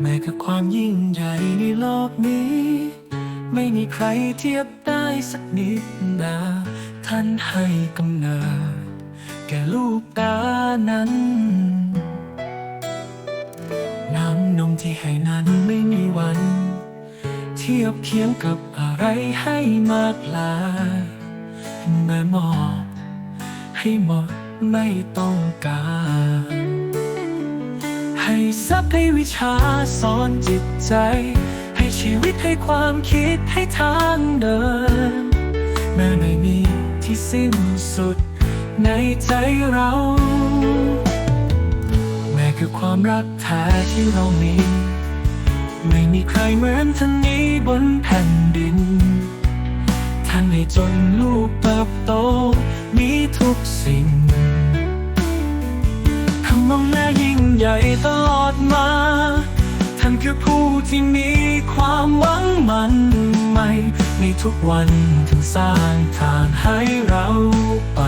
แม้กับความยิ่งใหญ่ในโลกนี้ ไม่มีใครเทียบได้สักนิดนา ท่านให้กำเนิด แก่ลูกตานั้น น้ำนมที่ให้นั้นไม่มีวัน เทียบเคียงกับอะไรให้มากลายแม่มอบให้หมดไม่ต้องการ ทรัพย์ให้วิชาสอนจิตใจ ให้ชีวิตให้ความคิดให้ทางเดิน แม้ไม่มีที่สิ้นสุดในใจเรา แม้คือความรักแท้ที่เรามี ไม่มีใครเหมือนท่านนี้บนแผ่นดิน ท่านให้จนลูกเติบโต มีทุกสิ่งคำมองแน่ยิ่งใหญ่ ที่มีความหวังมันใหม่ในทุกวันถึงสร้างทางให้เราไป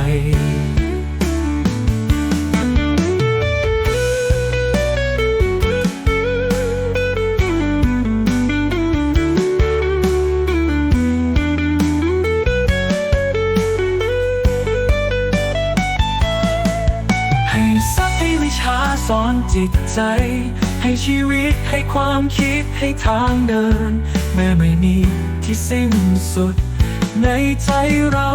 สอนจิตใจ ให้ชีวิตให้ความคิดให้ทางเดิน เมื่อไม่มีที่สิ้นสุดในใจเรา